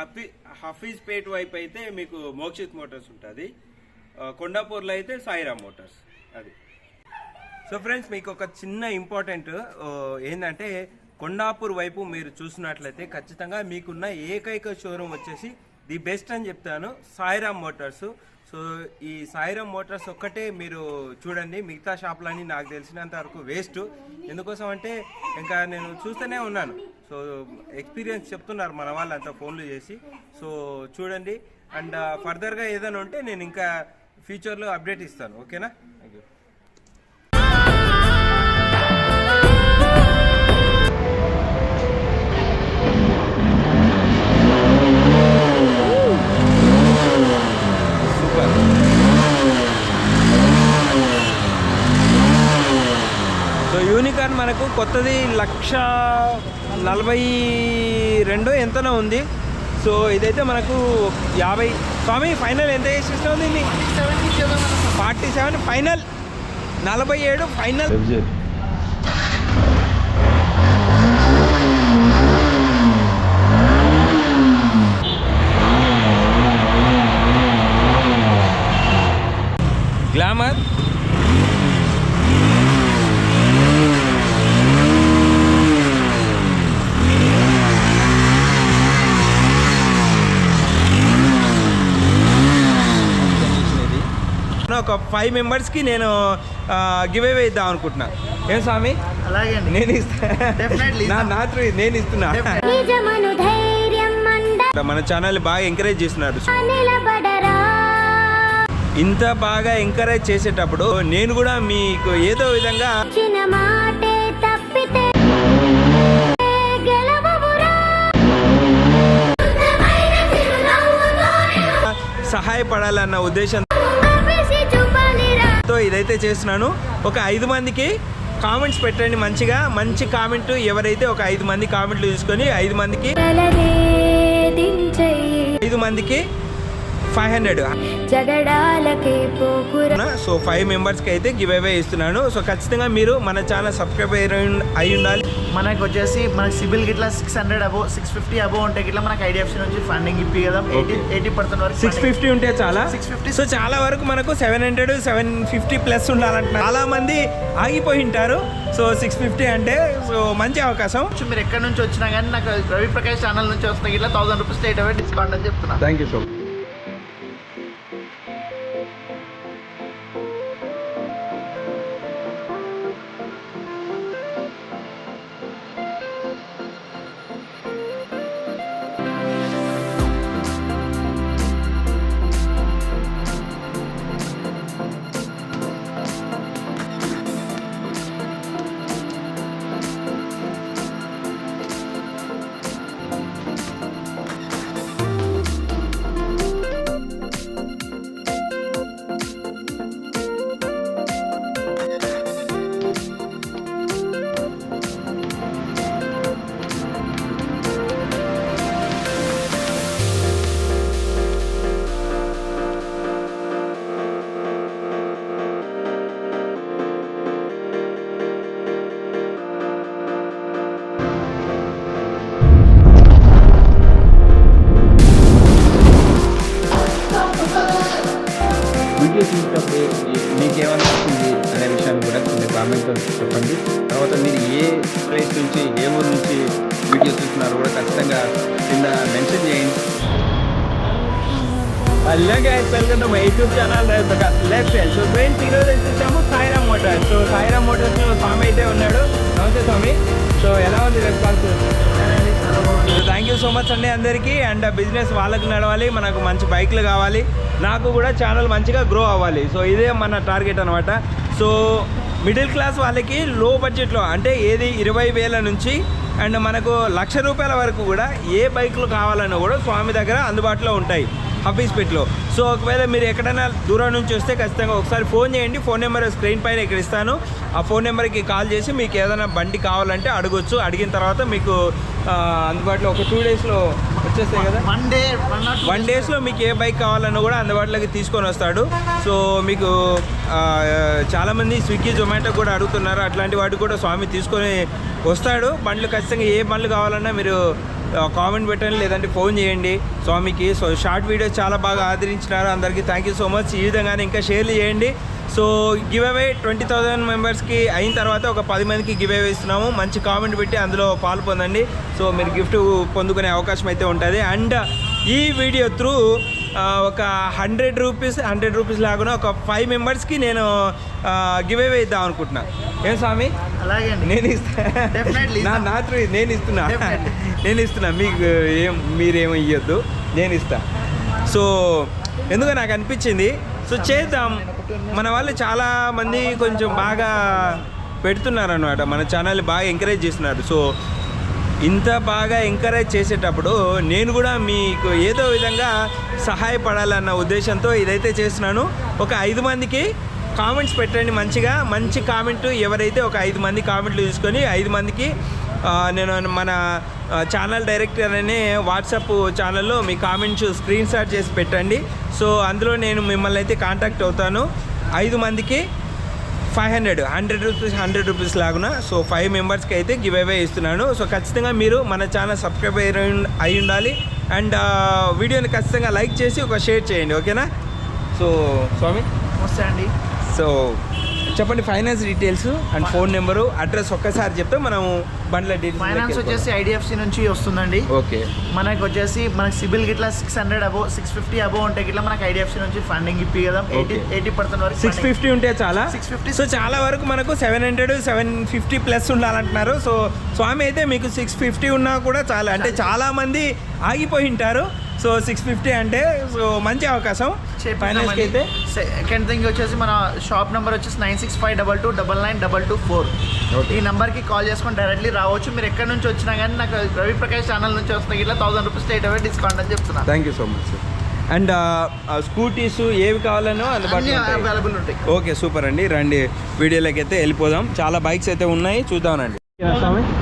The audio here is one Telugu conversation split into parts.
హఫీ హఫీజ్పేట్ వైపు అయితే మీకు మోక్షిత్ మోటార్స్ ఉంటుంది. కొండాపూర్లో అయితే సాయిరామ్ మోటార్స్ అది. సో ఫ్రెండ్స్ మీకు ఒక చిన్న ఇంపార్టెంట్ ఏంటంటే కొండాపూర్ వైపు మీరు చూసినట్లయితే ఖచ్చితంగా మీకున్న ఏకైక షోరూమ్ వచ్చేసి ది బెస్ట్ అని చెప్తాను. సాయిరామ్ మోటార్స్. సో ఈ సాయిరామ్ మోటార్స్ ఒక్కటే మీరు చూడండి. మిగతా షాపులన్నీ నాకు తెలిసినంత వరకు వేస్ట్ ఎందుకోసం అంటే ఇంకా నేను చూస్తూనే ఉన్నాను. సో ఎక్స్పీరియన్స్ చెప్తున్నారు మన వాళ్ళు అంతా ఫోన్లు చేసి. సో చూడండి. అండ్ uh, ఫర్దర్గా ఏదైనా ఉంటే నేను ఇంకా ఫ్యూచర్లో అప్డేట్ ఇస్తాను. ఓకేనా? యూనికార్న్ మనకు కొత్తది లక్ష నలభై రెండో ఎంతనో ఉంది. సో ఇదైతే మనకు యాభై స్వామి ఫైనల్ ఎంత చేసిస్తా ఉంది ఫార్టీ సెవెన్ ఫైనల్. నలభై ఏడు ఫైనల్. గ్లామర్. ఒక ఫైవ్ మెంబర్స్కి నేను గివ్ అవే ఇద్దాం అనుకుంటున్నా. ఏం స్వామి? అలాగే నేను ఇస్తా. Definitely నా నా through నేను ఇస్తున్నా. నిజమను ధైర్యం మంద మన ఛానల్ బాగా ఎంకరేజ్ చేస్తున్నారు. ఇంత బాగా ఎంకరేజ్ చేసేటప్పుడు నేను కూడా మీకు ఏదో విధంగా సహాయపడాలన్న చూపాలిరా ఇదైతే చేస్తున్నాను. ఒక ఐదు మందికి కామెంట్స్ పెట్టండి మంచిగా. మంచి కామెంట్ ఎవరైతే ఒక ఐదు మంది కామెంట్లు తీసుకొని ఐదు మందికి ఐదు మందికి ఫైవ్ హండ్రెడ్ సో ఫైవ్ మెంబర్స్కి అయితే గివ్ అవే ఇస్తున్నాను. సో ఖచ్చితంగా మీరు మన ఛానల్ సబ్స్క్రైబ్ అయి ఉండాలి. మనకు వచ్చేసి మనకి సిబిల్ గిట్లా సిక్స్ హండ్రెడ్ అబో సిక్స్ ఫిఫ్టీ అబో ఉంటే గిట్లా మనకి ఐడిఎఫ్సి నుంచి ఫండింగ్ ఇప్పి కదా. ఎయిటీ. ఎయిటీ పర్సెంట్ వరకు సిక్స్ ఫిఫ్టీ ఉంటే చాలా. 650. సో చాలా వరకు మనకు seven hundred seven fifty plus ఉండాలంటున్నారు. చాలా మంది ఆగిపోయి ఉంటారు. సో సిక్స్ ఫిఫ్టీ అంటే సో మంచి అవకాశం. మీరు ఎక్కడి నుంచి వచ్చినా కానీ నాకు రవి ప్రకాష్ ఛానల్ నుంచి వస్తే గిట్లా thousand rupees straight away discount అని చెప్తున్నా. థ్యాంక్ యూ సో వీడియో చూసినప్పుడు మీకేమనిపిస్తుంది అనే విషయాన్ని కూడా కొన్ని కామెంట్తో చెప్పండి. తర్వాత మీరు ఏ ప్లేస్ నుంచి ఏ ఊరు నుంచి వీడియో చూస్తున్నారు కూడా ఖచ్చితంగా కింద మెన్షన్ చేయండి. Hello guys welcome to my YouTube channel left side so friends ఈరోజు వచ్చేసాము Sairam motors so Sairam motors Swamy అయితే ఉన్నాడు. నమస్తే స్వామి. సో ఎలా ఉంది? Response thank you so much అండి అందరికీ. అండ్ బిజినెస్ uh, వాళ్ళకి నడవాలి మనకు మంచి బైక్లు కావాలి. నాకు కూడా ఛానల్ మంచిగా గ్రో అవ్వాలి. సో ఇదే మన టార్గెట్ అనమాట సో మిడిల్ క్లాస్ వాళ్ళకి లో బడ్జెట్లో అంటే ఏది ఇరవై వేల నుంచి అండ్ మనకు లక్ష రూపాయల వరకు కూడా ఏ బైకులు కావాలన్నా కూడా స్వామి దగ్గర అందుబాటులో ఉంటాయి హఫీస్పేట్లో సో ఒకవేళ మీరు ఎక్కడైనా దూరం నుంచి వస్తే ఖచ్చితంగా ఒకసారి ఫోన్ చేయండి. ఫోన్ నెంబర్ స్క్రీన్ పైన ఇక్కడ ఇస్తాను. ఆ ఫోన్ నెంబర్కి కాల్ చేసి మీకు ఏదైనా బండి కావాలంటే అడగొచ్చు. అడిగిన తర్వాత మీకు అందుబాటులో ఒక టూ డేస్లో వచ్చేస్తాయి కదా? వన్ డే వన్ డేస్లో మీకు ఏ బైక్ కావాలన్నా కూడా అందుబాటులోకి తీసుకొని వస్తాడు. సో మీకు చాలామంది స్విగ్గీ జొమాటో కూడా అడుగుతున్నారు. అట్లాంటి వాటికి కూడా స్వామి తీసుకొని వస్తాడు. బండ్లు ఖచ్చితంగా ఏ బండ్లు కావాలన్నా మీరు కామెంట్ పెట్టండి లేదంటే ఫోన్ చేయండి. స్వామికి సో షార్ట్ వీడియోస్ చాలా బాగా ఆదరించినారు. అందరికీ థ్యాంక్ యూ సో మచ్ ఈ విధంగానే ఇంకా షేర్లు చేయండి. So give away twenty thousand మెంబర్స్కి అయిన తర్వాత ఒక పది మందికి గివ్ అవే ఇస్తున్నాము. మంచి కామెంట్ పెట్టి అందులో పాలు పొందండి. సో మీరు గిఫ్ట్ పొందుకునే అవకాశం అయితే ఉంటుంది. అండ్ ఈ వీడియో త్రూ ఒక హండ్రెడ్ రూపీస్ హండ్రెడ్ రూపీస్ లాగా ఒక ఫైవ్ మెంబర్స్కి నేను గివ్ అవే ఇద్దాం అనుకుంటున్నాను ఏం స్వామి? అలాగే నేను ఇస్తా. నా నేను ఇస్తున్నా. నేను ఇస్తున్నా. మీకు ఏం మీరేమో ఇవ్వద్దు నేను ఇస్తా. సో ఎందుకో నాకు అనిపించింది. సో చేద్దాం. మన వాళ్ళు చాలా మంది కొంచెం బాగా పెడుతున్నారు అనమాట మన ఛానల్ బాగా ఎంకరేజ్ చేస్తున్నారు. సో ఇంత బాగా ఎంకరేజ్ చేసేటప్పుడు నేను కూడా మీకు ఏదో విధంగా సహాయపడాలన్న ఉద్దేశంతో ఇదైతే చేస్తున్నాను. ఒక ఐదు మందికి కామెంట్స్ పెట్టండి మంచిగా. మంచి కామెంట్ ఎవరైతే ఒక ఐదు మంది కామెంట్లు తీసుకొని ఐదు మందికి నేను మన ఛానల్ డైరెక్టర్ అనే వాట్సాప్ ఛానల్లో మీ కామెంట్స్ స్క్రీన్ షాట్ చేసి పెట్టండి. సో అందులో నేను మిమ్మల్ని అయితే కాంటాక్ట్ అవుతాను. ఐదు మందికి five hundred hundred rupees hundred rupees లాగున so five మెంబర్స్కి అయితే గివ్ అవే ఇస్తున్నాను. సో ఖచ్చితంగా మీరు మన ఛానల్ సబ్స్క్రైబ్ అయి అయి ఉండాలి. అండ్ వీడియోని ఖచ్చితంగా లైక్ చేసి ఒక షేర్ చేయండి ఓకేనా? సో స్వామి? నమస్తే అండి. సో చెప్పండి finance details and phone number address ఒక్కసారి చెప్తే మనం బండ్ల ఫైనాన్స్ డీటెయిల్స్ వచ్చేసి ఐడిఎఫ్సి నుంచి వస్తుందండి. ఓకే. మనకి వచ్చేసి మనకి సిబిల్ గిట్లా సిక్స్ హండ్రెడ్ అబో సిక్స్ ఫిఫ్టీ అబో ఉంటే గిట్లా మనకి ఐడిఎఫ్సి నుంచి ఫండింగ్ ఇప్పి కదా. ఎయిటీ. ఎయిటీ పర్సెంట్ వరకు సిక్స్. ఫిఫ్టీ ఉంటే చాలా. 650 సో చాలా వరకు మనకు seven hundred seven fifty plus ఉండాలంటున్నారు. So Swamy అయితే మీకు సిక్స్ ఫిఫ్టీ ఉన్నా కూడా చాలా అంటే చాలా మంది ఆగిపోయి ఉంటారు. సో సిక్స్ ఫిఫ్టీ అంటే సో మంచి అవకాశం. ఫైనాన్స్కి అయితే సెకండ్ థింగ్ వచ్చేసి మన షాప్ నెంబర్ వచ్చేసి nine six five double two double nine double two four. ఈ నెంబర్కి కాల్ చేసుకొని డైరెక్ట్లీ రావచ్చు. మీరు ఎక్కడి నుంచి వచ్చినా కానీ నాకు రవి ప్రకాష్ ఛానల్ నుంచి వస్తున్నా ఇట్లా thousand rupees straight away discount అని చెప్తున్నా. Thank you so much and scooties ఏవి కావాలనో అందుబాటులో అవైలబుల్ ఉంటాయి. ఓకే సూపర్ అండి. రండి. వీడియోలోకి అయితే వెళ్ళిపోదాం. చాలా బైక్స్ అయితే ఉన్నాయి. చూద్దామండి.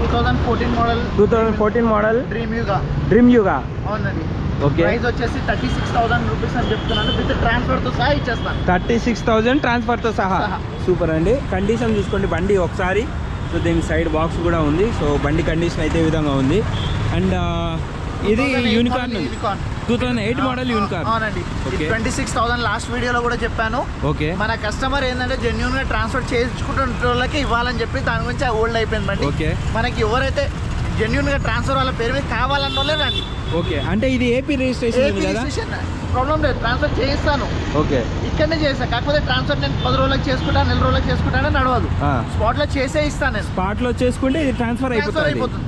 Two thousand fourteen model two thousand fourteen model dream Yuga dream Yuga అవునండి. ప్రైస్ వచ్చేసి థర్టీ సిక్స్ థౌసండ్ రూపీస్ అని చెప్తున్నాను. విత్ ట్రాన్స్ఫర్తో సహా ఇచ్చేస్తాను. థర్టీ సిక్స్ థౌజండ్ ట్రాన్స్ఫర్తో సహా. సూపర్ అండి. కండిషన్ చూసుకోండి బండి ఒకసారి. సో దీని సైడ్ బాక్స్ కూడా ఉంది. సో బండి కండిషన్ అయితే విధంగా ఉంది. అండ్ ఇది 2008 Unicorn. Two thousand eight model Unicorn అవునండి. ట్వంటీ సిక్స్ థౌసండ్ లాస్ట్ వీడియోలో కూడా చెప్పాను. ఓకే మన కస్టమర్ ఏంటంటే జెన్యున్గా ట్రాన్స్ఫర్ చేయించుకుంటున్న వాళ్ళకి ఇవ్వాలని చెప్పి దాని గురించి ఓల్డ్ అయిపోయింది బండి. మనకి ఎవరైతే జెన్యున్గా ట్రాన్స్ఫర్ వాళ్ళ పేరు మీద కావాలన్న వాళ్ళే రండి ఓకే. అంటే ఇది ఏపీ రిజిస్ట్రేషన్ కదా ప్రాబ్లం లేదు? ట్రాన్స్ఫర్ చేయిస్తాను. ఓకే. ఇక్కడనే చేస్తాను కాకపోతే ట్రాన్స్ఫర్ నేను పది రోజులకు చేసుకుంటా నెల రోజులకు చేసుకుంటానే నడవదు. స్పాట్లో చేసే ఇస్తాను నేను. స్పాట్లో చేసుకుంటే ఇది ట్రాన్స్ఫర్ అయిపోతుంది.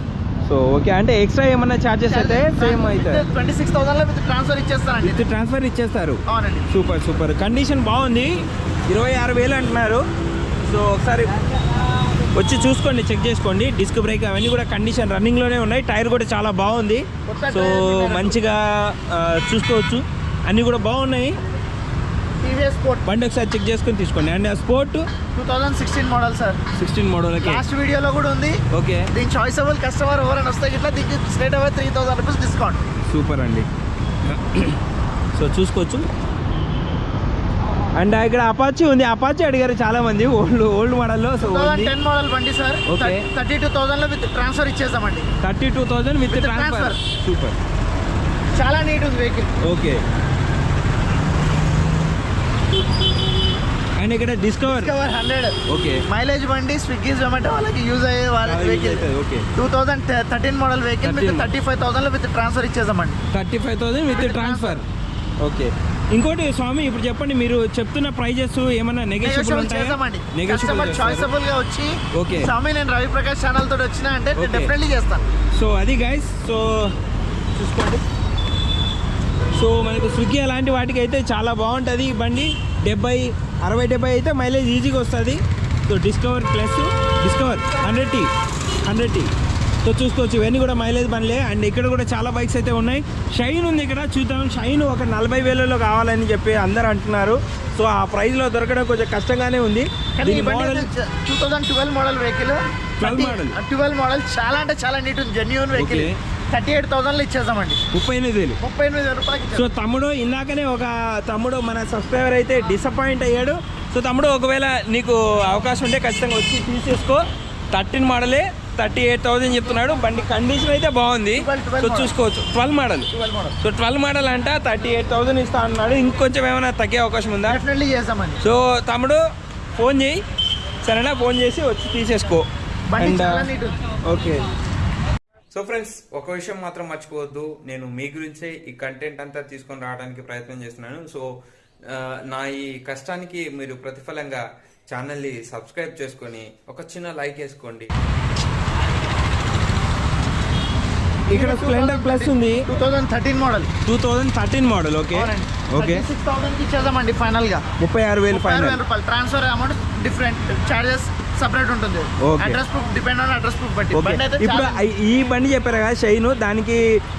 సో ఓకే అంటే ఎక్స్ట్రా ఏమన్నా ఛార్జెస్ అయితే సేమ్ అవుతుంది ట్వంటీ సిక్స్ థౌసండ్లో విత్ ట్రాన్స్ఫర్ ఇచ్చేస్తానండి. విత్ ట్రాన్స్ఫర్ ఇచ్చేస్తారు. అవునండి. సూపర్ సూపర్ కండిషన్ బాగుంది. ఇరవై ఆరు వేలు అంటున్నారు. సో ఒకసారి వచ్చి చూసుకోండి చెక్ చేసుకోండి. డిస్క్ బ్రేక్ అవన్నీ కూడా కండిషన్ రన్నింగ్లోనే ఉన్నాయి. టైర్ కూడా చాలా బాగుంది. సో. మంచిగా చూసుకోవచ్చు. అన్నీ కూడా బాగున్నాయి. బండి ఒకసారి చెక్ చేసుకొని తీసుకోండి. And sport? Two thousand sixteen model sir. Sixteen మోడల్కి last వీడియోలో కూడా ఉంది. ఓకే. దీని చాయిసబుల్ కస్టమర్ ఎవరైనా వస్తే ఇట్లా దీనికి straight away three thousand rupees discount super అండి. సో చూసుకోవచ్చు. అండ్ ఇక్కడ అపాచీ ఉంది. అపాచీ అడిగారు చాలా మంది ఓల్డ్ ఓల్డ్ మోడల్లో సో థౌసండ్ టెన్ మోడల్ బండి సార్. థర్టీ టూ థౌసండ్లో with transfer ఇచ్చేసామండి. Thirty two thousand with transfer. Super చాలా నీట్ ఉంది వెహికల్ ఓకే అండ్ ఇక్కడ Discover cover hundred okay mileage బండి స్విగ్గీ జొమాటో వాళ్ళకి యూజ్ అయ్యే వాళ్ళ vehicle okay two thousand thirteen model vehicle with 13. Thirty five థౌసండ్లో with transfer ఇచ్చేసామండి. Thirty five thousand with transfer okay. ఇంకోటి స్వామి ఇప్పుడు చెప్పండి మీరు చెప్తున్న ప్రైజెస్ ఏమన్నా నెగోషియబుల్ కస్టమర్ చాయిసబుల్గా వచ్చి Okay. స్వామి నేను రవి ప్రకాష్ ఛానల్ తోటి వచ్చినా అంటే. డెఫినెట్లీ చేస్తాను. సో అది గైస్ సో చూసుకోండి. సో మనకు స్విగ్గీ అలాంటి వాటికి అయితే చాలా బాగుంటుంది. ఈ బండి డెబ్బై అరవై డెబ్బై అయితే మైలేజ్ ఈజీగా వస్తుంది. So Discover plus Discover hundred T hundred T so చూసుకోవచ్చు ఇవన్నీ కూడా మైలేజ్ బండ్లే. అండ్ ఇక్కడ కూడా చాలా బైక్స్ అయితే ఉన్నాయి. షైన్ ఉంది ఇక్కడ చూద్దాం. షైన్ ఒక నలభై వేలలో కావాలని చెప్పి అందరు అంటున్నారు. సో ఆ ప్రైస్లో దొరకడం కొంచెం కష్టంగానే ఉంది. దీని model two thousand twelve model vehicle 12 model. Twelve model చాలా అంటే చాలా నీట్ ఉంది genuine vehicle Okay. Thirty eight ఇచ్చేసామండి. ముప్పై ఎనిమిది వేలు. ముప్పై ఎనిమిది వేల సో. తమ్ముడు ఇందాకనే ఒక తమ్ముడు మన సబ్స్క్రైబర్ అయితే డిసప్పాయింట్ అయ్యాడు. సో తమ్ముడు ఒకవేళ నీకు అవకాశం ఉంటే ఖచ్చితంగా వచ్చి తీసేసుకో థర్టీన్ మోడలే థర్టీ ఎయిట్ థౌసండ్ చెప్తున్నాడు. బండి కండిషన్ అయితే బాగుంది. 12 సో. చూసుకోవచ్చు. Twelve model so twelve model అంట థర్టీ ఎయిట్ థౌసండ్ ఇస్తా అన్నాడు. ఇంకొంచెం ఏమైనా తగ్గే అవకాశం ఉందా? సో తమ్ముడు ఫోన్ చేయి. సరేనా? ఫోన్ చేసి వచ్చి తీసేసుకో. బండి అండ్ ఓకే. సో ఫ్రెండ్స్ ఒక విషయం మాత్రం మర్చిపోవద్దు. నేను మీ గురించే ఈ కంటెంట్ అంతా తీసుకొని రావడానికి ప్రయత్నం చేస్తున్నాను. సో నా ఈ కష్టానికి మీరు ప్రతిఫలంగా ఛానల్ని సబ్స్క్రైబ్ చేసుకొని ఒక చిన్న లైక్ వేసుకోండి. ఇక్కడ స్ప్లెండర్ ప్లస్ ఉంది. Two thousand thirteen model. Two thousand thirteen model okay. Okay. Six థౌసండ్కి ఇచ్చేద్దామండి ఫైనల్గా ముప్పై ఆరు వేలు ఫైనల్. రూపాయలు. Transfer amount different charges separate ఉంటుంది. Address proof depend on address proof బట్టి. ఇప్పుడు ఈ బండి చెప్పారు కదా షైన్ దానికి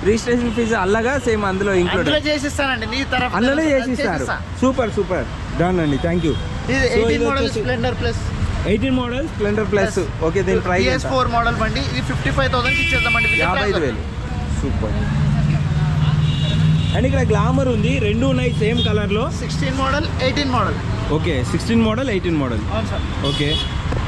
రిజిస్ట్రేషన్ ఫీజు అల్లగా సేమ్ అందులో ఇంక్లూడ్ అందులో చేసి ఇస్తానండి నీ తరఫు అందులోనే చేసి ఇస్తారు సూపర్ సూపర్ డన్ అండి. థ్యాంక్ యూ ఇది eighteen model Splendor plus eighteen model. Splendor plus okay దీని ప్రైస్ ఫోర్ మోడల్ బండి. ఇది ఫిఫ్టీ ఫైవ్ థౌసండ్ ఇచ్చేద్దామండి యాభై ఐదు. వేలు. సూపర్ అండ్ ఇక్కడ గ్లామర్ ఉంది. రెండు ఉన్నాయి సేమ్ కలర్లో. Sixteen model eighteen model okay sixteen model eighteen model అవును సార్. ఓకే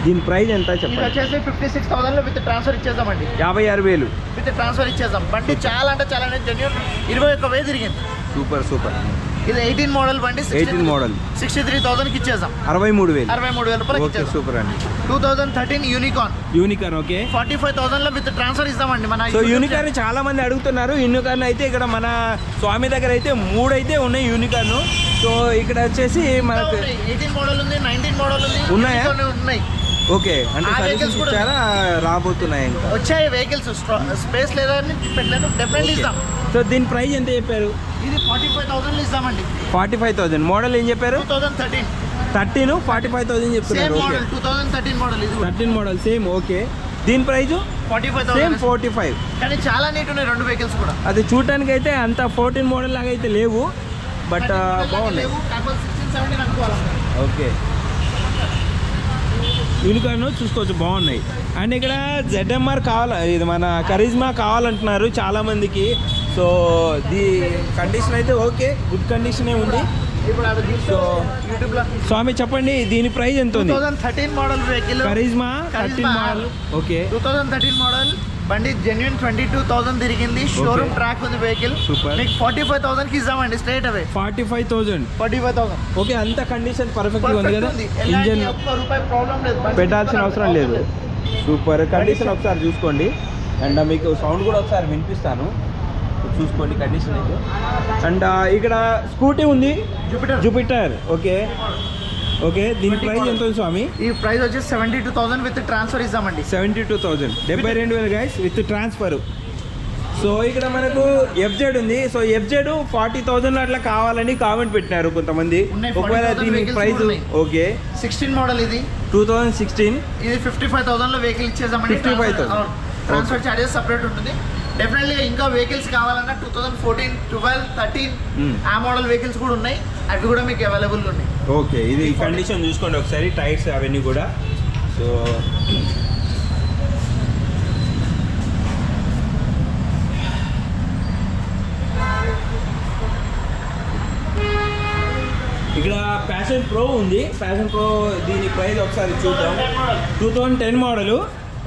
దీని ప్రైస్ ఎంత ఇది చెప్పండి వచ్చేసి ఫిఫ్టీ సిక్స్ థౌసండ్లో విత్ ట్రాన్స్ఫర్ ఇచ్చేద్దామండి. యాభై ఆరు వేలు. విత్ ట్రాన్స్ఫర్ ఇచ్చేద్దాం. బండి చాలా అంటే చాలా జెన్యున్ ఇరవై ఒక్క వేలు తిరిగింది. సూపర్ సూపర్ ఇది ఎయిటీన్ మోడల్ బండి 18 model. సిక్స్టీ త్రీ అరవై మూడు వేలు. అరవై మూడు వేల సూపర్ అండి. Two thousand thirteen Unicorn Unicorn okay forty five with transfer ఇస్తామండి మన సో చాలా మంది అడుగుతున్నారు. యూనికార్న్ అయితే ఇక్కడ మన స్వామి దగ్గర అయితే మూడు అయితే ఉన్నాయి యూనికార్న్ సో ఇక్కడ వచ్చేసి మనకు ఎయిటీన్ మోడల్ ఉంది నైన్టీన్ మోడల్ ఉంది ఉన్నాయా? ఉన్నాయి. ఓకే అంటే ఆ సర్వీసెస్ కూడా ఇచ్చారా? రాబోతున్నాయి ఇంకా. వచ్చాయి వెహికల్స్ స్పేస్ లేదా అని పెట్టలేదు. డెఫినెట్లీ ఇస్తాం. సో దీని ప్రైస్ ఎంత చెప్పారు? ఇది ఫార్టీ ఫైవ్ థౌసండ్ ఇస్తామండి. ఫార్టీ ఫైవ్ థౌసండ్ మోడల్ ఏం చెప్పారు? Two thousand thirteen thirteen forty five thousand same చెప్తున్నారు okay. Model two thousand thirteen model ఇది థర్టీన్ మోడల్ సేమ్ ఓకే. దీని price forty five same thousand forty five కానీ చాలా నీట్ ఉన్నాయి రెండు వెహికల్స్ కూడా. అది చూడటానికి అయితే అంత ఫోర్టీన్ మోడల్ లాగా అయితే లేవు బట్ బాగున్నాయి. సిక్స్టీన్ సెవెంటీన్ అనుకోవాలి ఓకే. యూనికార్న్ చూసుకోవచ్చు బాగున్నాయి. అండ్ ఇక్కడ జెడ్ఎంఆర్ కావాలి ఇది మన కరిజ్మా కావాలంటున్నారు చాలా మందికి సో ది కండిషన్ అయితే ఓకే గుడ్ కండిషనే ఉంది. సో స్వామి చెప్పండి దీని ప్రైస్ ఎంత ఉంది? Thousand thirteen model vehicle Karizma thirteen Karizma. Model okay two thousand thirteen model బండి జెన్యున్ ట్వంటీ టూ థౌసండ్ తిరిగింది షోరూమ్ ట్రాక్ ఉంది వెహికల్ Super. మీకు ఫార్టీ ఫైవ్ థౌసండ్కి ఇద్దామండి straight away. Forty five thousand forty five thousand okay అంత కండిషన్ పర్ఫెక్ట్గా ఉంది. కదా ఇంజన్ రూపాయి ప్రాబ్లం లేదు. పెట్టాల్సిన అవసరం లేదు. సూపర్ కండిషన్ ఒకసారి చూసుకోండి. అండ్ మీకు సౌండ్ కూడా ఒకసారి వినిపిస్తాను. చూసుకోండి కండిషన్ అయితే. అండ్ ఇక్కడ స్కూటీ ఉంది. జూపిటర్ జూపిటర్ ఓకే ఓకే దీని ప్రైస్ ఎంత ఉంది స్వామి? ఈ ప్రైస్ వచ్చేసి seventy two thousand with transfer ఇస్తామండి సెవెంటీ టూ థౌజండ్ డెబ్బై రెండు వేలు గైస్ విత్ ట్రాన్స్ఫర్ సో ఇక్కడ మనకు ఎఫ్జెడ్ ఉంది. సో ఎఫ్జెడ్ ఫార్టీ థౌజండ్ అట్లా కావాలని కామెంట్ పెట్టినారు కొంతమంది. ఒకవేళ 40,000 దీని ప్రైస్. ఓకే సిక్స్టీన్ మోడల్ ఇది. టూ థౌజండ్ సిక్స్టీన్ ఇది ఫిఫ్టీ ఫైవ్ థౌసండ్లో వెహికల్ ఇచ్చేసామండి 55,000. ట్రాన్స్ఫర్ చార్జెస్ సపరేట్ ఉంటుంది. డెఫినెట్లీ ఇంకా వెహికల్స్ కావాలన్నా two thousand fourteen twelve thirteen. ఆ మోడల్ వెహికల్స్ కూడా ఉన్నాయి. అవి కూడా మీకు అవైలబుల్ ఉన్నాయి. ఓకే ఇది కండిషన్ చూసుకోండి ఒకసారి టైర్స్ అవన్నీ కూడా. సో ఇక్కడ ప్యాషన్ ప్రో ఉంది. ప్యాషన్ ప్రో దీని ప్రైస్ ఒకసారి చూద్దాం. Two thousand ten model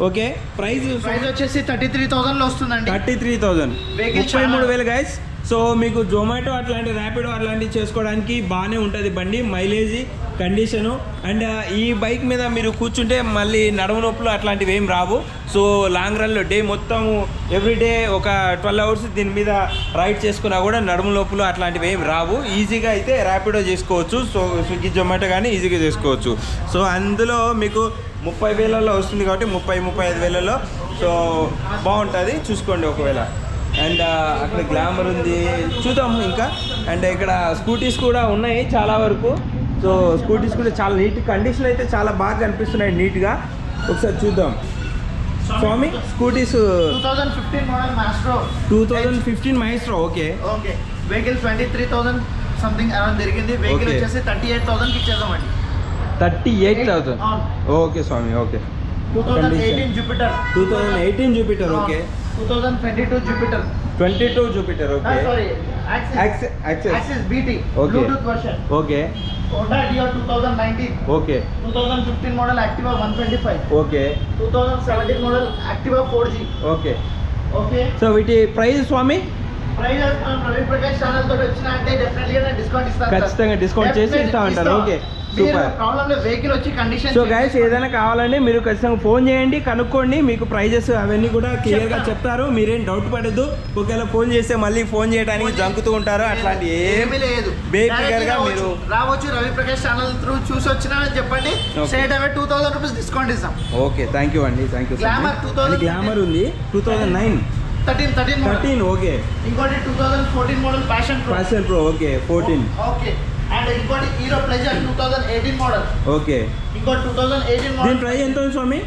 okay price price వచ్చేసి థర్టీ త్రీ థౌసండ్లో వస్తుందండి. థర్టీ త్రీ Vehicle ముప్పై మూడు వేలు గైస్ సో మీకు జొమాటో అట్లాంటి ర్యాపిడో అట్లాంటివి చేసుకోవడానికి బాగానే ఉంటుంది బండి మైలేజ్ కండిషను. అండ్ ఈ బైక్ మీద మీరు కూర్చుంటే మళ్ళీ నడుము నొప్పులు అట్లాంటివి ఏం రావు. సో లాంగ్ రన్లో డే మొత్తం ఎవ్రీడే ఒక ట్వెల్వ్ అవర్స్ దీని మీద రైడ్ చేసుకున్నా కూడా నడుము నొప్పులు అట్లాంటివి ఏం రావు. ఈజీగా అయితే ర్యాపిడో చేసుకోవచ్చు. సో స్విగ్గీ జొమాటో కానీ ఈజీగా చేసుకోవచ్చు. సో అందులో మీకు ముప్పై వేలలో వస్తుంది కాబట్టి ముప్పై ముప్పై ఐదు వేలలో. సో బాగుంటుంది. చూసుకోండి ఒకవేళ. అండ్ అక్కడ గ్లామర్ ఉంది. చూద్దాం ఇంకా. అండ్ ఇక్కడ స్కూటీస్ కూడా ఉన్నాయి చాలా వరకు. సో స్కూటీస్ కూడా చాలా నీట్ కండిషన్ అయితే చాలా బాగా కనిపిస్తున్నాయి నీట్గా. ఒకసారి చూద్దాం. స్వామి scooties two thousand fifteen model Maestro two thousand fifteen Maestro okay. Okay. Vehicle twenty three thousand something around తిరిగింది వెహికల్. వచ్చేసి థర్టీ ఎయిట్ థౌసండ్ ఇచ్చేద్దామండి థర్టీ ఎయిట్ థౌజండ్ ఓకే స్వామి okay two thousand eighteen Jupiter two thousand eighteen Jupiter okay two thousand twenty two Jupiter twenty two Jupiter okay sorry Axis. Axis- Axis. Axis BT. Okay. Bluetooth version. Okay Honda Dio 2019. Okay 2015 model Activa 125. Okay 2017 model Activa 4G. Okay okay so వీటి ప్రైస్ స్వామి ప్రైస్ మనం రవి ప్రకాష్ ఛానల్ తోటి వచ్చిన అంటే డెఫినెట్లీ నేను డిస్కౌంట్ ఇస్తాను సార్. ఖచ్చితంగా discount చేసి Definitely ఇస్తా అంటారు. ఇస్తాం. సో గైస్ ఏదైనా కావాలంటే మీరు ఖచ్చితంగా ఫోన్ చేయండి కనుక్కోండి మీకు ప్రైజెస్ అవన్నీ కూడా క్లియర్గా చెప్తాను. చెప్తారు. మీరేం డౌట్ పడద్దు. ఒకవేళ ఫోన్ చేస్తే మళ్ళీ ఫోన్ చేయడానికి జంకుతూ ఉంటారు. అట్లాంటి ఏమి లేదు. బేఫికర్ Directly గా రావచ్చు. మీరు రావచ్చు. రవి ప్రకాష్ ఛానల్ త్రూ చూసి వచ్చినా చెప్పండి. Okay. Straight away two thousand rupees discount ఇస్తాం. ఓకే థ్యాంక్ యూ అండి. థ్యాంక్ యూ Glamour 2000 గ్లామర్ ఉంది. Two thousand nine thirteen thirteen thirteen okay ఇంకోటి two thousand fourteen model Passion Pro percent pro okay fourteen okay and ఇంకోటి Hero Pleasure two thousand eighteen model okay ఇంకోటి టూ థౌసండ్ ఎయిటీన్ దీని మోడల్ ప్రైస్ ఎంత ఉంది స్వామి?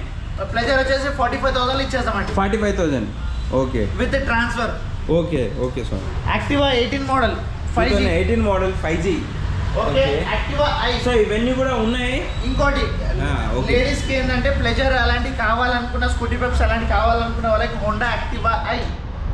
ప్లెజర్ వచ్చేసి forty five thousand ఇచ్చేస్తామండి forty five thousand okay with transfer okay okay Swamy Activa eighteen model five thousand eighteen model five G okay. Activa I so ఇవన్నీ కూడా ఉన్నాయి? ఇంకోటి Ah, okay. లేడీస్కి ఏంటంటే ప్లెజర్ అలాంటివి కావాలనుకున్న స్కూటీ పెప్స్ అలాంటివి కావాలనుకున్న వాళ్ళకి హోండా యాక్టివా ఐ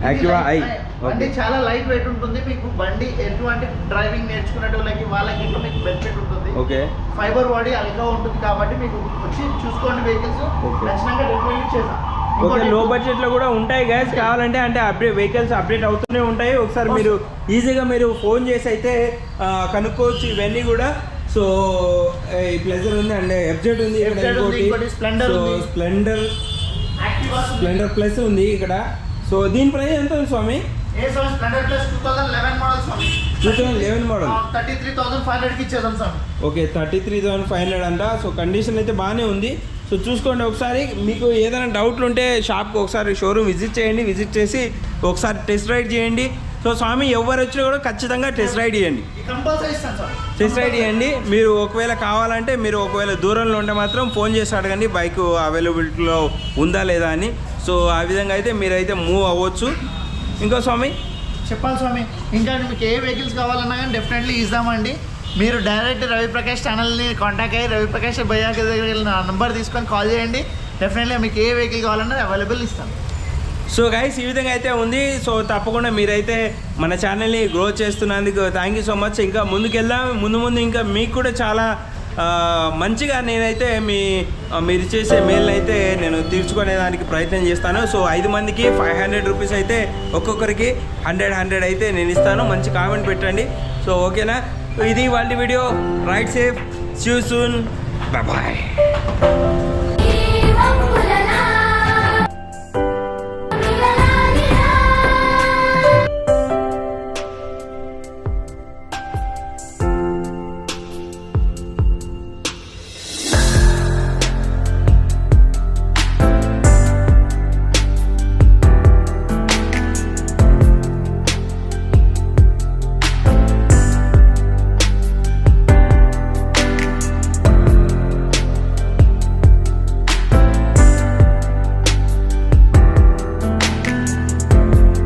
I. బండి Okay. చాలా లైట్ వెయిట్ ఉంటుంది. మీకు బండి ఎటువంటి డ్రైవింగ్ నేర్చుకునే వాళ్ళకి వాళ్ళకి ఇంకా మీకు బెనిఫిట్ ఉంటుంది. ఓకే ఫైబర్ బాడీ అల్గా ఉంటుంది కాబట్టి మీకు వచ్చి చూసుకోండి వెహికల్స్. నచ్చినాక డెఫినెట్లీ చేద్దాం ఓకే లో బడ్జెట్లో కూడా ఉంటాయి గ్యాస్ కావాలంటే అంటే అప్డేట్ వెహికల్స్ అప్డేట్ అవుతూనే ఉంటాయి. ఒకసారి మీరు ఈజీగా మీరు ఫోన్ చేసి అయితే కనుక్కోవచ్చు ఇవన్నీ కూడా. సో ఈ ప్లెజర్ ఉంది అండ్ ఎఫ్జెడ్ ఉంది. స్ప్లెండర్ ఉంది. స్ప్లెండర్ ప్లస్ ఉంది ఇక్కడ. సో దీని ప్రైస్ ఎంత ఉంది స్వామి? టూ థౌసండ్ లెవెన్ మోడల్ స్వామి. 2011 model. Thirty three thousand five హండ్రెడ్కి ఇచ్చేద్దాం స్వామి okay thirty three thousand five hundred అంట. సో కండిషన్ అయితే బాగానే ఉంది. సో చూసుకోండి ఒకసారి. మీకు ఏదైనా డౌట్లు ఉంటే షాప్కి ఒకసారి షోరూమ్ విజిట్ చేయండి. విజిట్ చేసి ఒకసారి టెస్ట్ రైడ్ చేయండి. సో స్వామి ఎవరు వచ్చినా కూడా ఖచ్చితంగా టెస్ట్ రైడ్ చేయండి. టెస్ట్ రైడ్ చేయండి. మీరు ఒకవేళ కావాలంటే మీరు ఒకవేళ దూరంలో ఉంటే మాత్రం ఫోన్ చేసి అడగండి. బైక్ అవైలబిలిటీలో ఉందా లేదా అని. సో ఆ విధంగా అయితే మీరైతే మూవ్ అవ్వచ్చు. ఇంకో స్వామి? చెప్పాలి స్వామి. ఇంకా మీకు ఏ వెహికల్స్ కావాలన్నా కానీ డెఫినెట్లీ ఇస్తామండి. మీరు డైరెక్ట్ రవి ప్రకాష్ ఛానల్ని కాంటాక్ట్ అయ్యి రవి ప్రకాష్ భయ్యా దగ్గర నా నంబర్ తీసుకొని కాల్ చేయండి. డెఫినెట్లీ మీకు ఏ వెహికల్ కావాలన్నా అవైలబుల్ ఇస్తాం. సో గైస్ ఈ విధంగా అయితే ఉంది. సో తప్పకుండా మీరైతే మన ఛానల్ని గ్రో చేస్తున్నందుకు థ్యాంక్ యూ సో మచ్ ఇంకా ముందుకెళ్దాం. ముందు ముందు ఇంకా మీకు కూడా చాలా మంచిగా నేనైతే మీ మీరు చేసే మెయిల్ని అయితే నేను తీర్చుకునే దానికి ప్రయత్నం చేస్తాను. సో ఐదు మందికి ఫైవ్ హండ్రెడ్ రూపీస్ అయితే ఒక్కొక్కరికి హండ్రెడ్ హండ్రెడ్ అయితే నేను ఇస్తాను. మంచి కామెంట్ పెట్టండి. సో ఓకేనా? ఇది వాళ్ళ video right safe see you soon bye